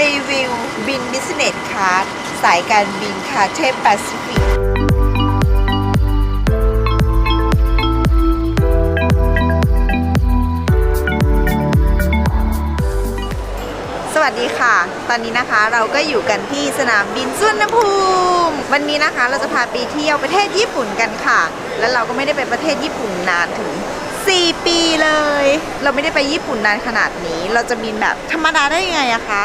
รีวิวบินบิสเนสคลาสสายการบินคาเทแปซิฟิกสวัสดีค่ะ ตอนนี้นะคะเราก็อยู่กันที่สนามบินสุวรรณภูมิ วันนี้นะคะเราจะพาไปเที่ยวประเทศญี่ปุ่นกันค่ะ แล้วเราก็ไม่ได้ไปประเทศญี่ปุ่นนานถึง 4 ปีเลย เราไม่ได้ไปญี่ปุ่นนานขนาดนี้ เราจะบินแบบธรรมดาได้ยังไงอะคะ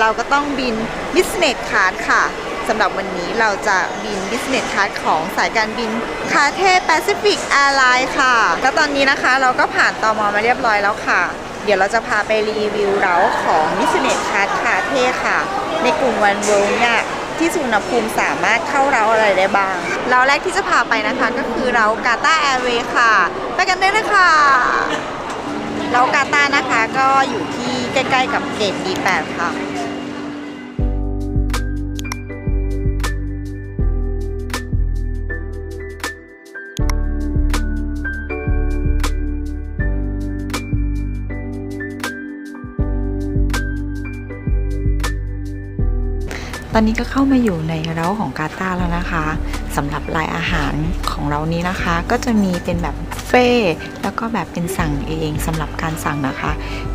เราก็ต้องบิน Business Class ค่ะสำหรับวันนี้เราจะบิน Business Class ของสายการบินคาเทแปซิฟิกแอร์ไลน์ค่ะ แล้วตอนนี้นะคะเราก็ผ่านตอมมาเรียบร้อยแล้วค่ะ เดี๋ยวเราจะพาไปรีวิวเราของ Business Class คาเทค่ะ ในกลุ่มวันเวิลด์เนี่ยที่สุวรรณภูมิสามารถเข้าเราอะไรได้บ้างเราแรกที่จะพาไปนะคะก็คือเรากาตาแอร์เวย์ค่ะ ไปกันได้เลยค่ะเรากาตานะคะก็อยู่ที่ใกล้ ๆ กับเกต D8 ค่ะ ตอนนี้ก็เข้ามาอยู่ในเร้าของกาตาแล้วนะคะสำหรับรายอาหารของเรานี้นะคะ ก็จะมีเป็นแบบเฟ่แล้วก็แบบเป็นสั่งเองสำหรับการสั่งนะคะ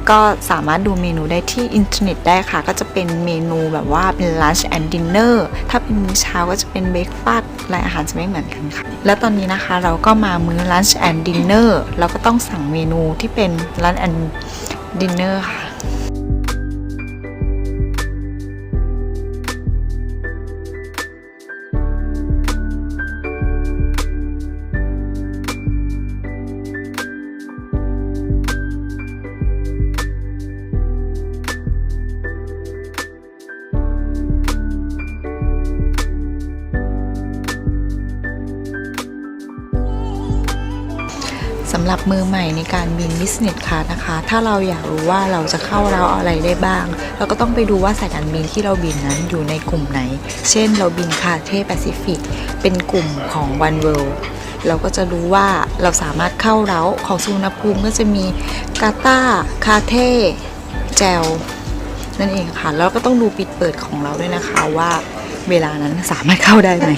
ก็สามารถดูเมนูได้ที่อินเทอร์เน็ตได้ค่ะ ก็จะเป็นเมนูแบบว่าเป็น lunch and dinner ถ้าเป็นมื้อเช้าก็จะเป็น breakfast รายอาหารจะไม่เหมือนกันค่ะ แล้วตอนนี้นะคะเราก็มามื้อ lunch and dinner เราก็ต้องสั่งเมนูที่เป็น lunch and dinner ค่ะ ในการบิน Business Class นะคะ ถ้าเราอยากรู้ว่าเราจะเข้าเราอะไรได้บ้าง เราก็ต้องไปดูว่าสายการบินที่เราบินนั้นอยู่ในกลุ่มไหน เช่นเราบินคาเทแปซิฟิกเป็นกลุ่มของ One World เราก็จะรู้ว่าเราสามารถเข้าเราของสุวรรณภูมิก็จะมีกาตาคาเทแจวนั่นเองค่ะ แล้วก็ต้องดูปิดเปิดของเราด้วยนะคะว่าเวลานั้นสามารถเข้าได้ไหม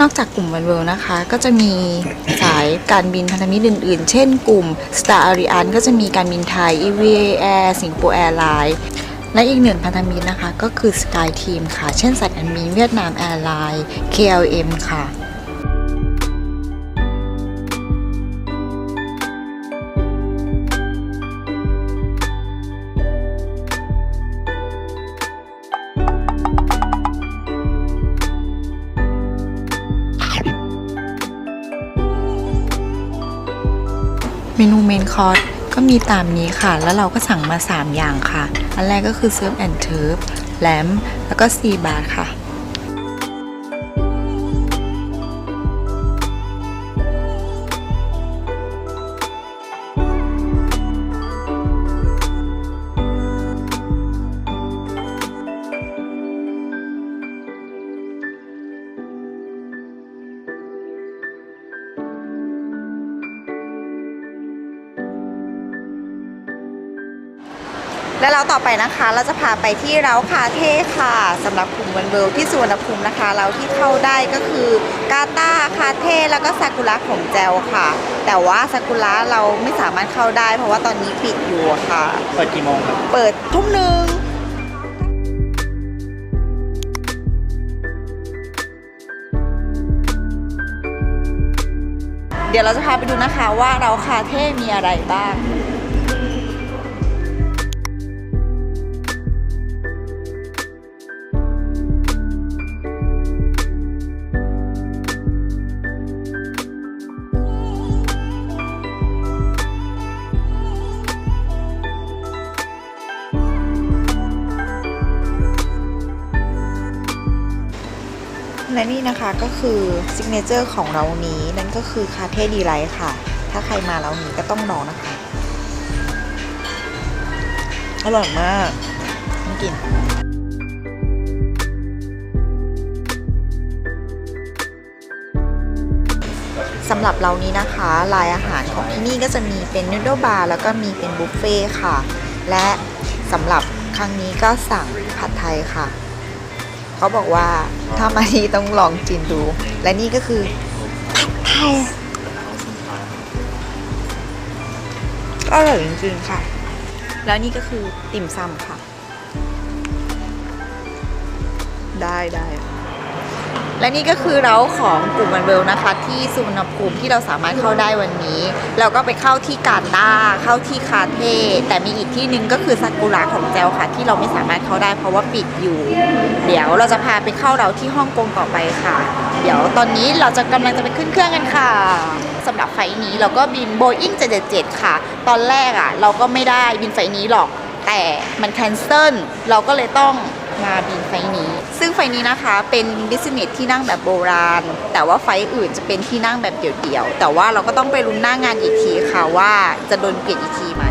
นอกจากกลุ่มวันเวิลนะคะ ก็จะมีสายการบินพันธมิตรอื่นๆ เช่นกลุ่ม Star a r i a n ก็จะมีการบินไทย EVA Air สิงคโปร์แอร์ไลน์และอีกหนึ่งพันธมิตรนะคะ ก็คือ Sky Team ค่ะ เช่นสายการบินเวียดนามแอร์ไลน์ KLM ค่ะ มนูเมนคอร์สก็มีตามนี้ค่ะ แล้วเราก็สั่งมา 3 อย่างค่ะ อันแรกก็คือเซิร์ฟแอนด์เทิร์ฟแลมแล้วก็ซีบาร์ค่ะ ต่อไปนะคะ เราจะพาไปที่เราคาเท่ค่ะสำหรับกลุ่มวันเวิลด์ที่สุวรรณภูมินะคะ เราที่เข้าได้ก็คือกาตาคาเท่แล้วก็ซากุระของแจวค่ะ แต่ว่าซากุระเราไม่สามารถเข้าได้ เพราะว่าตอนนี้ปิดอยู่อะค่ะ เปิดกี่โมงครับ เปิดทุ่มหนึ่งเดี๋ยวเราจะพาไปดูนะคะว่าเราคาเท่มีอะไรบ้าง และนี่นะคะก็คือซิกเนเจอร์ของเรานี้นั่นก็คือคาเท่ดีไลท์ค่ะ ถ้าใครมาเรานี้ก็ต้องลองนะคะ อร่อยมากต้องกินสำหรับเรานี้นะคะลายอาหารของที่นี่ก็จะมีเป็นนูโดบาร์แล้วก็มีเป็นบุฟเฟ่ค่ะ และสำหรับครั้งนี้ก็สั่งผัดไทยค่ะ เขาบอกว่าถ้ามาที่ต้องลองจินดู และนี่ก็คือผัดไทยก็อร่อยจริงๆค่ะ แล้วนี่ก็คือติ่มซำค่ะ ได้ได้ และนี่ก็คือเราของกลุ่มวันเวลนะคะที่สุวรรณภูมิที่เราสามารถเข้าได้วันนี้เราก็ไปเข้าที่การด้าเข้าที่คาเท่แต่มีอีกที่หนึ่งก็คือซากุระของแจวค่ะ ที่เราไม่สามารถเข้าได้เพราะว่าปิดอยู่ เดี๋ยวเราจะพาไปเข้าเราที่ฮ่องกงต่อไปค่ะ เดี๋ยวตอนนี้เราจะกำลังจะไปขึ้นเครื่องกันค่ะสำหรับไฟนี้เราก็บิน Boeing 777 ค่ะ ตอนแรกอะ เราก็ไม่ได้บินไฟนี้หรอก แต่มันแคนเซิลเราก็เลยต้อง มาบินไฟนี้ ซึ่งไฟนี้นะคะเป็นบิสเนสที่นั่งแบบโบราณ แต่ว่าไฟอื่นจะเป็นที่นั่งแบบเดี่ยวๆ แต่ว่าเราก็ต้องไปรุ้นหน้างานอีกทีค่ะว่าจะโดนเปลี่ยนอีกทีไหม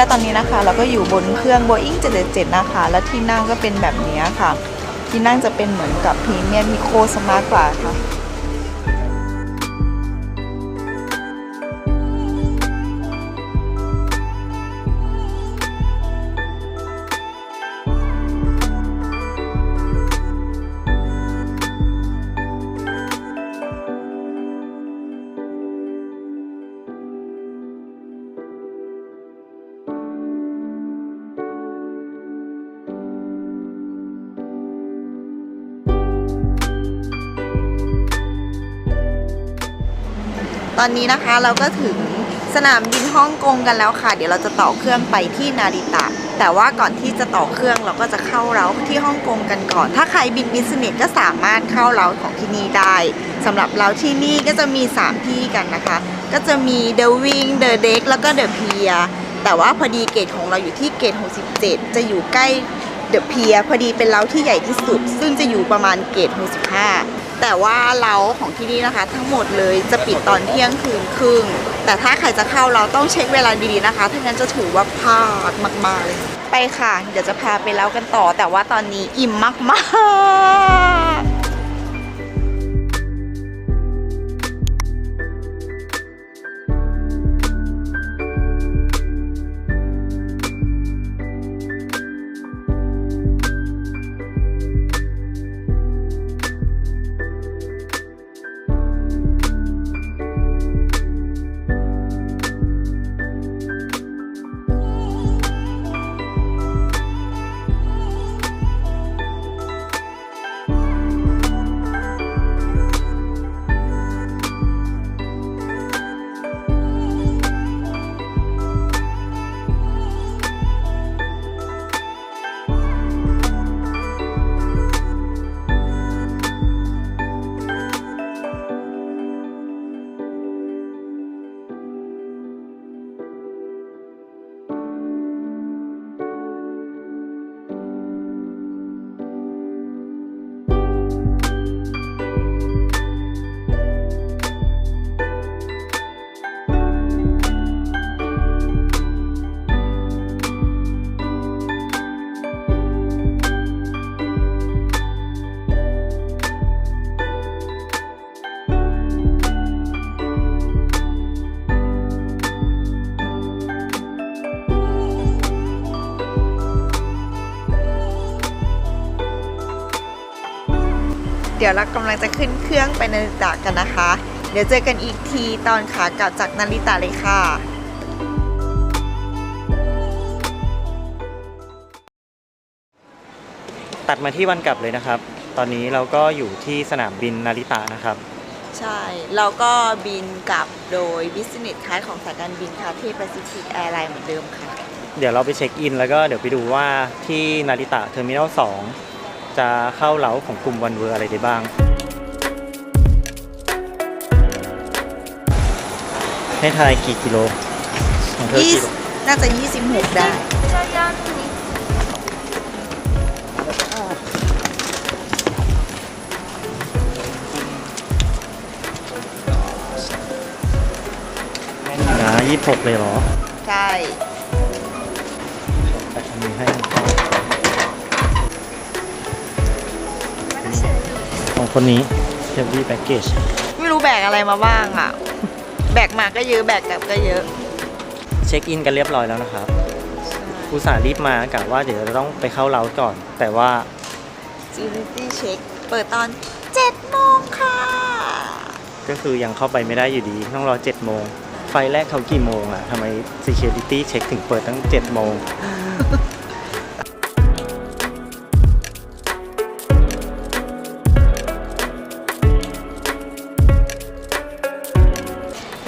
และตอนนี้นะคะเราก็อยู่บนเครื่อง Boeing 777 นะคะ และที่นั่งก็เป็นแบบนี้ค่ะ ที่นั่งจะเป็นเหมือนกับพรีเมียมมิโคสมากกว่าค่ะ ตอนนี้นะคะเราก็ถึงสนามบินฮ่องกงกันแล้วค่ะ เดี๋ยวเราจะต่อเครื่องไปที่นาริตะ แต่ว่าก่อนที่จะต่อเครื่องเราก็จะเข้าเราที่ฮ่องกงกันก่อน ถ้าใครบินบิสเนสก็สามารถเข้าเราของที่นี่ได้สำหรับเราที่นี่ก็จะมี 3 ที่กันนะคะ ก็จะมี The Wing The Deck แล้วก็ The Pier แต่ว่าพอดีเกตของเราอยู่ที่เกต 67 จะอยู่ใกล้เดอะเพียพอดีเป็นเล้าที่ใหญ่ที่สุด ซึ่งจะอยู่ประมาณเกต 65 แต่ว่าเราของที่นี่นะคะ ทั้งหมดเลยจะปิดตอนเที่ยงคืนครึ่ง แต่ถ้าใครจะเข้าเราต้องเช็คเวลาดีๆนะคะถ้างั้นจะถือว่าพลาดมากๆเลย ไปค่ะ เดี๋ยวจะพาไปเล้ากันต่อ แต่ว่าตอนนี้อิ่มมากๆ ดี๋ยวเรากำลังจะขึ้นเครื่องไปนาริตะกันนะคะ เดี๋ยวเจอกันอีกทีตอนขากลับจากนาริตะเลยค่ะตัดมาที่วันกลับเลยนะครับ ตอนนี้เราก็อยู่ที่สนามบินนาริตะนะครับ ใช่ เราก็บินกลับโดย Business Class ของสายการบินคาเทแปซิฟิกแอร์ไลน์เหมือนเดิมค่ะ เดี๋ยวเราไปเช็คอิน แล้วก็เดี๋ยวไปดูว่าที่นาริตะเทอร์มินอล2 จะเข้าเหล้าของกลุ่มวันเวอร์อะไรได้บ้าง ให้ทายกี่กิโลของเธอกี่น่าจะ26ได้ นะยี่สิบหกเลยเหรอใช่ให้ ของคนนี้ Heavy Package ไม่รู้แบกอะไรมาบ้างอะ แบกมาก็เยอะแบกกลับก็เยอะ เช็คอินกันเรียบร้อยแล้วนะครับอุตส่าห์รีบมากะว่าเดี๋ยวจะต้องไปเข้าเราก่อน แต่ว่า Security Check เปิดตอน7โมงค่ะ ก็คือยังเข้าไปไม่ได้อยู่ดี ต้องรอ7โมง ไฟแรกเขากี่โมงอะทำไม Security Check ถึงเปิดตั้ง7โมง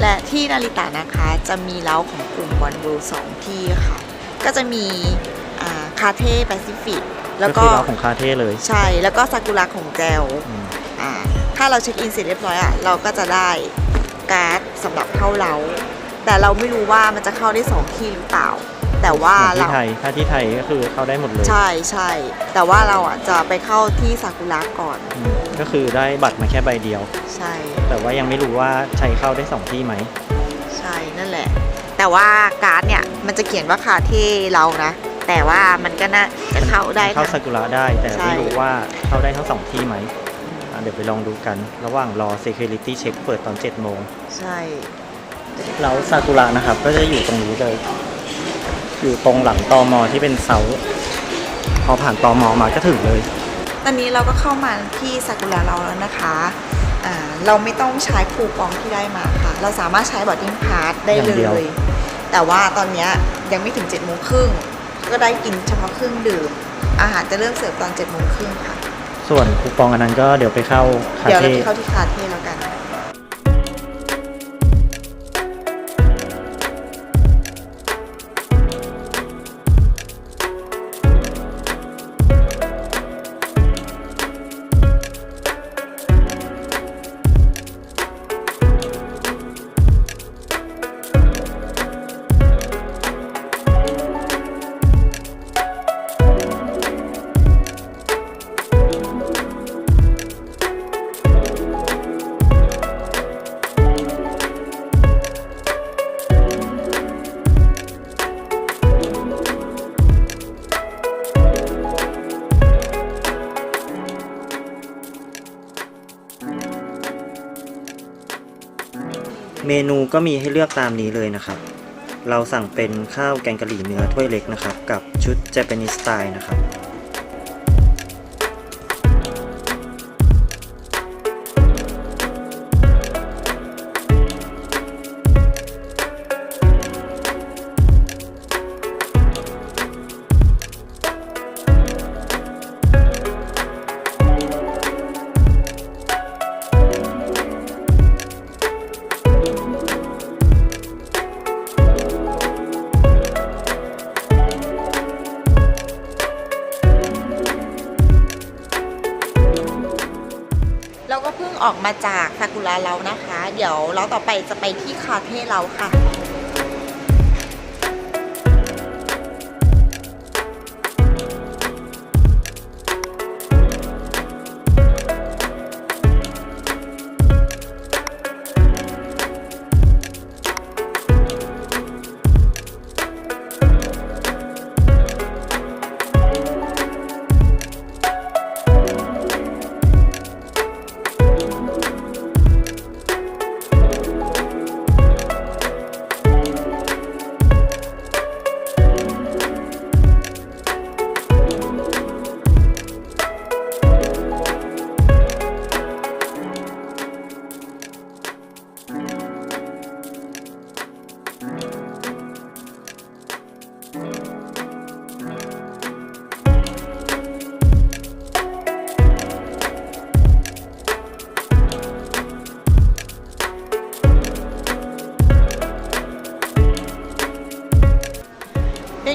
และที่นาริตะนะคะจะมีเล้าของกลุ่มวันเวิลด์สองที่ค่ะ ก็จะมีคาเท่แปซิฟิกแล้วก็ก็คือเราของคาเท่เลยใช่แล้วก็ซากุระของแจวอืมอ่าถ้าเราเช็คอินเสร็จเรียบร้อยอะเราก็จะได้การ์ดสำหรับเข้าเล้าแต่เราไม่รู้ว่ามันจะเข้าได้สองที่หรือเปล่า แต่ว่าเหมือนเราที่ไทยถ้าที่ไทยก็คือเข้าได้หมดเลย ใช่ใช่แต่ว่าเราอะจะไปเข้าที่ซากุระก่อนอืม ก็คือได้บัตรมาแค่ใบเดียว ใช่ แต่ว่ายังไม่รู้ว่าใช้เข้าได้สองที่ไหม ใช่นั่นแหละ แต่ว่าการ์ดเนี่ยมันจะเขียนว่าคาเท่เรานะ แต่ว่ามันก็น่าจะเข้าได้เข้านะซากุระได้ แต่ใช่ไม่รู้ว่าเข้าได้ทั้งสองที่ไหมอะเดี๋ยวไปลองดูกัน ระหว่างรอ Security Check เปิดตอน7โมง ใช่ แล้วซากุระนะครับ ก็จะอยู่ตรงนี้เลย อยู่ตรงหลังตอมอที่เป็นเสา พอผ่านตอมอมาก็ถึงเลย ตอนนี้เราก็เข้ามาที่ซากุระเราแล้วนะคะอ่าเราไม่ต้องใช้คูปองที่ได้มาค่ะ เราสามารถใช้บอดดิ้งพาสได้อย่างเลเดียว ย แต่ว่าตอนเนี้ยยังไม่ถึง7จ็ดโมงครึ่งก็ได้กินเฉพาะเครื่องดื่ม อาหารจะเริ่มเสิร์ฟตอน7จ็ดโมงครึ่งค่ะ ส่วนคูปองอันนั้นก็เดี๋ยวไปเข้าคาเดี๋ยวเราเฟ่ไปเข้าที่คาเท่แล้วกัน ก็มีให้เลือกตามนี้เลยนะครับ เราสั่งเป็นข้าวแกงกะหรี่เนื้อถ้วยเล็กนะครับ กับชุด Japanese style นะครับ จะไปที่คาเฟ่เราค่ะ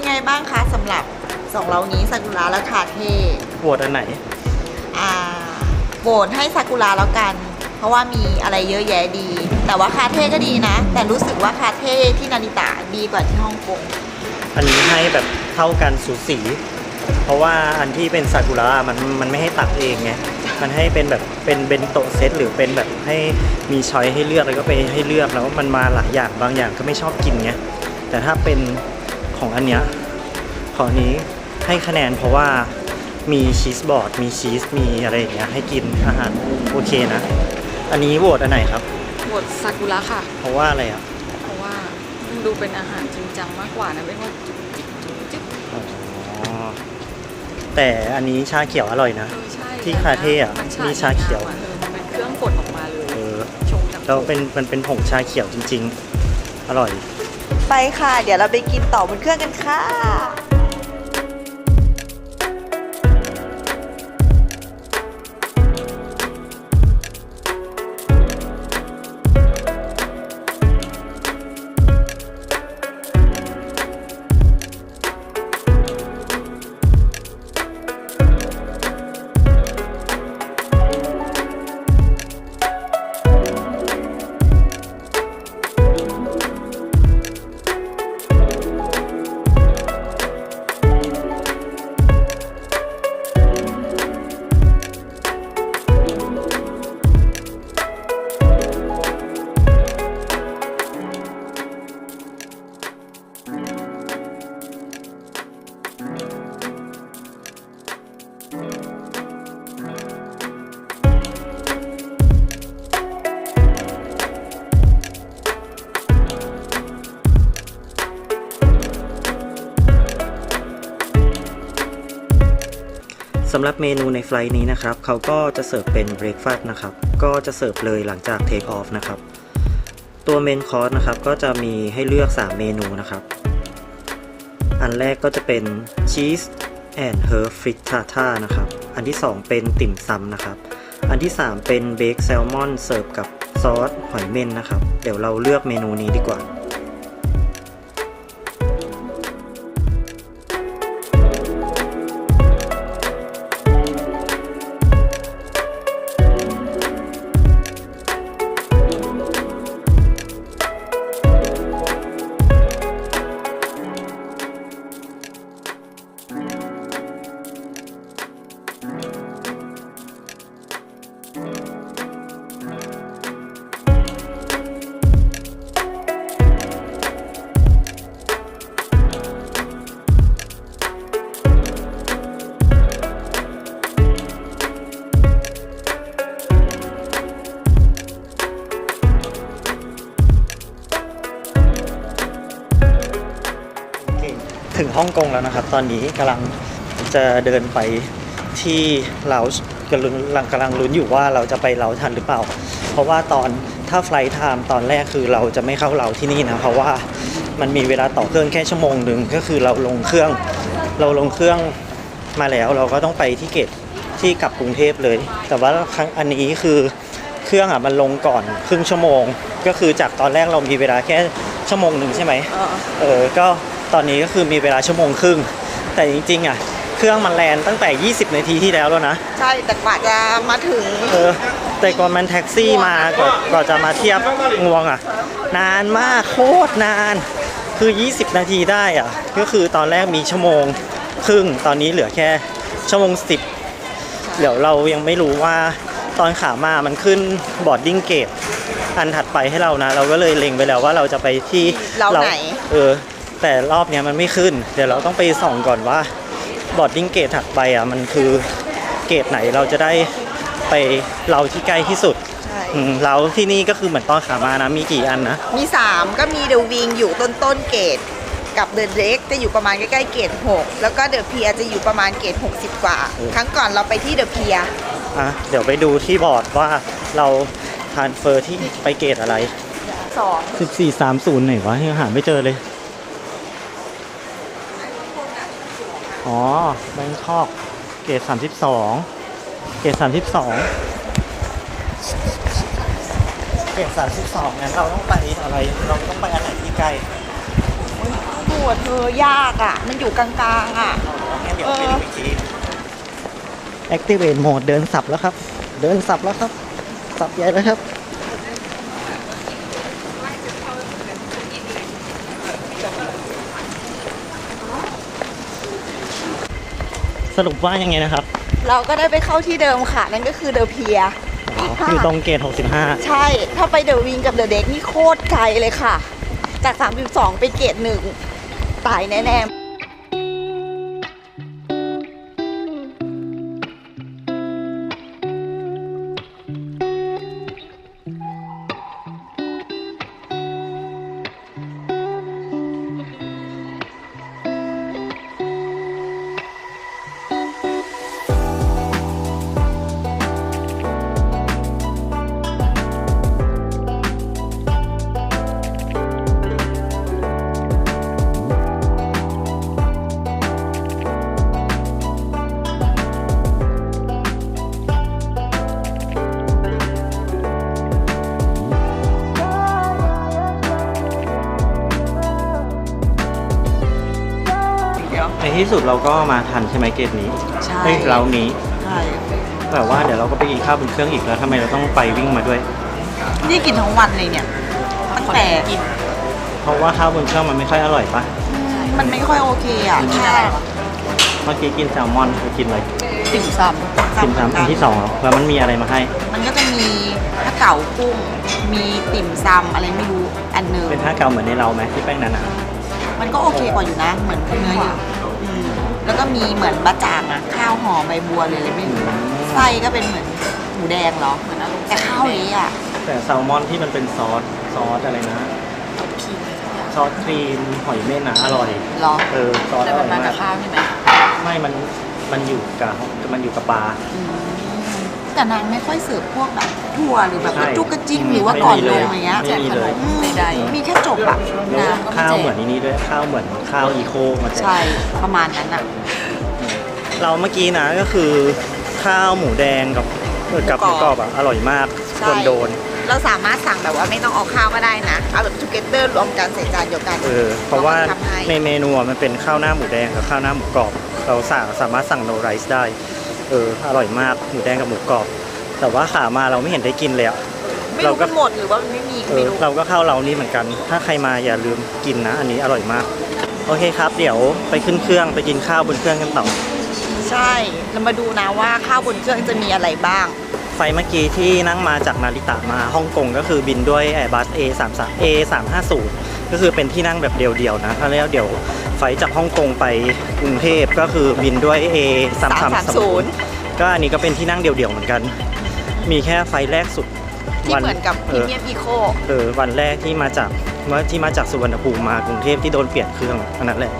ไงบ้างคะสำหรับสองเรานี้ซากุระและคาเท่ปวดอันไหน อ่าโหวตให้ซากุระแล้วกัน เพราะว่ามีอะไรเยอะแยะดี แต่ว่าคาเท่ก็ดีนะ แต่รู้สึกว่าคาเท่ที่นาริตะดีกว่าที่ฮ่องกงอันนี้ให้แบบเท่ากันสูสี เพราะว่าอันที่เป็นซากุระมันมันไม่ให้ตักเองไง มันให้เป็นแบบเป็นเบนโตะเซตหรือเป็นแบบให้มีช้อยให้เลือกแล้วก็ไปให้เลือกแล้วมันมาหลายอย่างบางอย่างก็ไม่ชอบกินไง แต่ถ้าเป็น ของอันเนี้ยของอันนี้ให้คะแนนเพราะว่ามีชีสบอร์ด มีชีส มีอะไรอย่างเงี้ยให้กินอาหารโอเคนะ อันนี้โหวตอันไหนครับ บทซากุระค่ะ เพราะว่าอะไรอะเพราะว่ามันดูเป็นอาหารจริงจังมากกว่านะไม่ว่าจุ๊บจิ๊บจุ๊บจิ๊บอ๋อแต่อันนี้ชาเขียวอร่อยนะ เออใช่ที่คาเท่อะมัมีชาเขียวออมันเป็นเครื่องกดออกมาเลยเออชงจากแล้วเป็นมันเป็นผงชาเขียวจริง ๆ อร่อย ไปค่ะ เดี๋ยวเราไปกินต่อบนเครื่องกันค่ะำหรับเมนูในไฟล์นี้นะครับ เขาก็จะเสิร์ฟเป็นเบรคฟาสต์นะครับ ก็จะเสิร์ฟเลยหลังจากเทคออฟนะครับ ตัวเมนคอร์สนะครับ ก็จะมีให้เลือก 3 เมนูนะครับ อันแรกก็จะเป็นชีสแอนเฮอร์ฟริตาท่านะครับ อันที่ 2 เป็นติ่มซำนะครับ อันที่ 3 เป็นเบคแซลมอนเสิร์ฟกับซอสหอยเม่นนะครับ เดี๋ยวเราเลือกเมนูนี้ดีกว่า ฮ่องกงแล้วนะครับ ตอนนี้กำลังจะเดินไปที่เรากำลังกำลังลุ้นอยู่ว่าเราจะไปเราทันหรือเปล่า เพราะว่าตอนถ้าไฟล์ไทม์ตอนแรกคือเราจะไม่เข้าเราที่นี่นะเพราะว่ามันมีเวลาต่อเครื่องแค่ชั่วโมงหนึ่งก็คือเราลงเครื่อง เราลงเครื่องมาแล้วเราก็ต้องไปที่เกตที่กลับกรุงเทพเลย แต่ว่าครั้งอันนี้คือเครื่องอะมันลงก่อนครึ่งชั่วโมง ก็คือจากตอนแรกเรามีเวลาแค่ชั่วโมงหนึ่งใช่ไหมเออก็ ตอนนี้ก็คือมีเวลาชั่วโมงครึ่ง แต่จริงๆอะเครื่องมันแลนตั้งแต่ 20 นาทีที่แล้วแล้วนะ ใช่แต่กว่าจะมาถึง เออ แต่ก่อนมันแท็กซี่มาก่อนก่อนจะมาเทียบงวงอะ นานมากโคตรนาน คือ 20 นาทีได้อะ ก็คือตอนแรกมีชั่วโมงครึ่ง ตอนนี้เหลือแค่ชั่วโมง 10 เดี๋ยวเรายังไม่รู้ว่าตอนขามามันขึ้นบอร์ดดิ้งเกตอันถัดไปให้เรานะ เราก็เลยเล็งไปแล้วว่าเราจะไปที่เราไหนเออ แต่รอบเนี้ยมันไม่ขึ้น เดี๋ยวเราต้องไปส่องก่อนว่าบอร์ดดิ้งเกตถัดไปอะมันคือเกตไหนเราจะได้ไปเราที่ใกล้ที่สุดใช่อืมเราที่นี่ก็คือเหมือนตอนขามานะมีกี่อันนะ มี 3 ก็มีเดอะวิงอยู่ต้นต้นๆเกตกับเดอะเ e กจะอยู่ประมาณใกล้ๆเกต6แล้วก็เดอะเพียจะอยู่ประมาณเกต60 กว่าครั้งก่อนเราไปที่เดอะเพียอะเดี๋ยวไปดูที่บอร์ดว่าเราทานเฟอร์ที่ไปเกตอะไร2 1430ไหนวะยังหาไม่เจอเลย อ๋อแบงคอกเกต32เกต32เกต32งั้นเราต้องไปอะไร เราต้องไปอันไหนที่ใกล้หัวเธอยากอะ มันอยู่กลางๆอะงั้นเดี๋ยวไปดูอีกที Activate Mode เดินสับแล้วครับ เดินสับแล้วครับ สับใหญ่แล้วครับ สรุปว่ายังไงนะครับเราก็ได้ไปเข้าที่เดิมค่ะ นั่นก็คือเดอะเพียอยู่ตรงเกต65 ใช่ ถ้าไปเดอะวิงกับเดอะเด็กนี่โคตรไกลเลยค่ะ จาก 32 ไปเกตหนึ่งตายแน่ใที่สุดเราก็มาทันใช่ไหมเกตนี้ใช่ เฮ้ยเรานี้ใช่แต่ว่าเดี๋ยวเราก็ไปกินข้าวบนเครื่องอีกแล้วทำไมเราต้องไปวิ่งมาด้วย นี่กินทั้งวันเลยเนี่ย ตั้งแต่เพราะว่าข้าวบนเครื่องมันไม่ค่อยอร่อยปะมันไม่ค่อยโอเคอะแค่เมื่อกี้กินแซลมอนคือกินอะไรติ่มซำกินซ้ำอันที่สองเหรอแล้วมันมีอะไรมาให้ มันก็จะมีข้าวเก๋ากุ้ง มีติ่มซำอะไรไม่รู้อันหนึงเป็นท่าเก่าเหมือนในเราไหมที่แป้งหนามันก็โอเคกว่าอยู่นะ เหมือนเนื้ออยู่อืม แล้วก็มีเหมือนบะจ่างอะข้าวห่อใบบัวเลยเลยไม่รู้ไส้ก็เป็นเหมือนหมูแดงเหรอเหมือนอารมณ์แต่ข้าวนี้อะๆแต่แซลมอนที่มันเป็นซอสซอสอะไรนะคีมซอสครีมหอยเม่นนะอร่อย เหรอเออซอสแต่อร่มัอนยมากัมาบกข้าวใช่ไหมไม่มันมันอยู่กับมันอยู่กับปลา อืม แต่นางไม่ค่อยเสิร์ฟพวกแบบถั่วหรือแบบใช่กระจุกกระจิ้งหรือว่าก่อนลงอะไรเงี้ยไม่มีเลยอืมใดมีแค่จบอะแล้วนะข้าวเหมือนนี้ด้วยข้าวเหมือนข้าวอีโคมาแจก ใช่ประมาณนั้นอะ เราเมื่อกี้นะก็คือข้าวหมูแดงกับเออกับหหมูมูกกรรออบบอะอร่อยมากใช่ คนโดนเราสามารถสั่งแบบว่าไม่ต้องเอาข้าวก็ได้นะ เอาแบบทูเกเตอร์รวมกันใส่จานเดียวกันเออเพราะว่าทำให้ในเมนูอะมันเป็นข้าวหน้าหมูแดงกับข้าวหน้าหมูกรอบ เราสั่งสามารถสั่งโนไรซ์ได้ เอออร่อยมากหมูแดงกับหมูกรอบ แต่ว่าขามาเราไม่เห็นได้กินเลยอะไม่เรารู้ก็มันหมดหรือว่ามันไม่มีก็เอไม่อรู้เราก็เข้าเรานี้เหมือนกัน ถ้าใครมาอย่าลืมกินนะ อันนี้อร่อยมาก โอเคครับ เดี๋ยวไปขึ้นเครื่องไปกินข้าวบนเครื่องกันต่อ ใช่ เรามาดูนะว่าข้าวบนเครื่องจะมีอะไรบ้าง ไฟเมื่อกี้ที่นั่งมาจากนาริตะมาฮ่องกงก็คือบินด้วย Airbus A 3 3 A 3 5 0ก็คือเป็นที่นั่งแบบเดียวๆนะถ้าแล้วเดี๋ยวไฟจากฮ่องกงไปกรุงเทพก็คือบินด้วย A 3 3 0ก็อันนี้ก็เป็นที่นั่งเดียวๆเหมือนกัน มีแค่ไฟแรกสุดที่เหมือนกับพเอรีอเมียมอีโคเออวันแรกที่มาจากว่าที่มาจากสุวรรณภูมิมากรุงเทพที่โดนเปลี่ยนเครื่องอันนั้นแหละ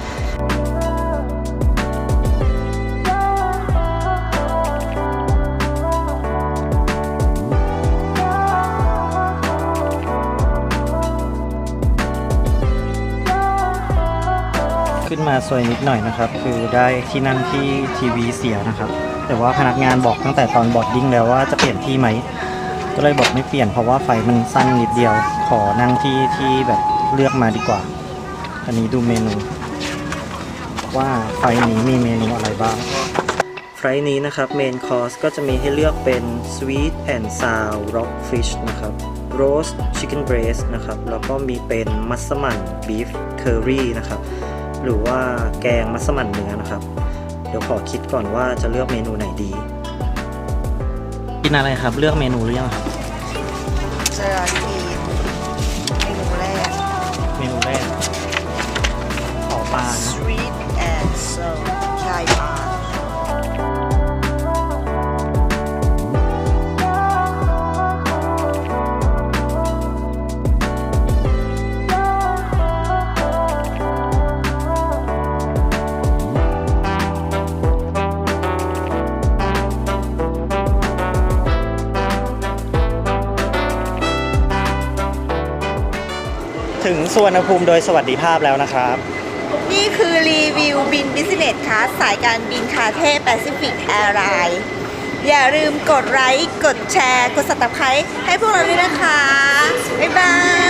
ขึ้นมาซวยนิดหน่อยนะครับ คือได้ที่นั่งที่ทีวีเสียนะครับ แต่ว่าพนักงานบอกตั้งแต่ตอนบอดดิ้งแล้วว่าจะเปลี่ยนที่ไหม ก็เลยบอกไม่เปลี่ยนเพราะว่าไฟมันสั้นนิดเดียว ขอนั่งที่ที่แบบเลือกมาดีกว่า อันนี้ดูเมนู ว่าไฟนี้มีเมนูอะไรบ้างไฟนี้นะครับเมนคอร์สก็จะมีให้เลือกเป็น Sweet and Sour Rockfish นะครับ Roast Chicken Breast นะครับ แล้วก็มีเป็นมัสมั่น Beef Curry นะครับ หรือว่าแกงมัสมั่นเนื้อนะครับ เดี๋ยวขอคิดก่อนว่าจะเลือกเมนูไหนดี กินอะไรครับ เลือกเมนูหรือยังครับ เจอ สุวรรณภูมิโดยสวัสดิภาพแล้วนะครับ นี่คือรีวิวบินบิสเนสคลาสสายการบินคาเท่แปซิฟิกแอร์ไลน์อย่าลืมกดไลค์กดแชร์ กดสับสไคร้ให้พวกเราด้วยนะคะ บ๊ายบาย